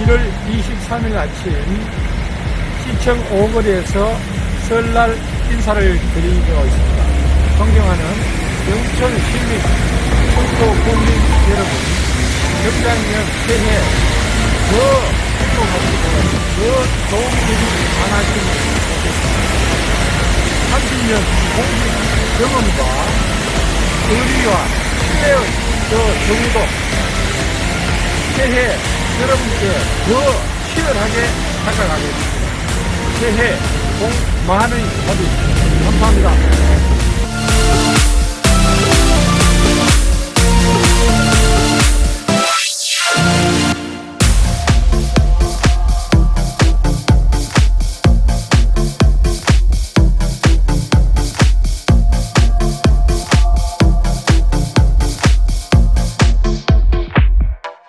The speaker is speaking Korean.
1월 23일 아침 시청 오거리에서 설날 인사를 드리고 있습니다. 존경하는 영천 시민 청도 국민 여러분, 경장년 새해 더 행복하시고 더 좋은 일이 많아지면 좋겠습니다. 30년 공직 경험과 의리와 신뢰의 저 정도 새해 여러분께 더 치열하게 다가가겠습니다. 새해 복 많이 받으십시오. 감사합니다.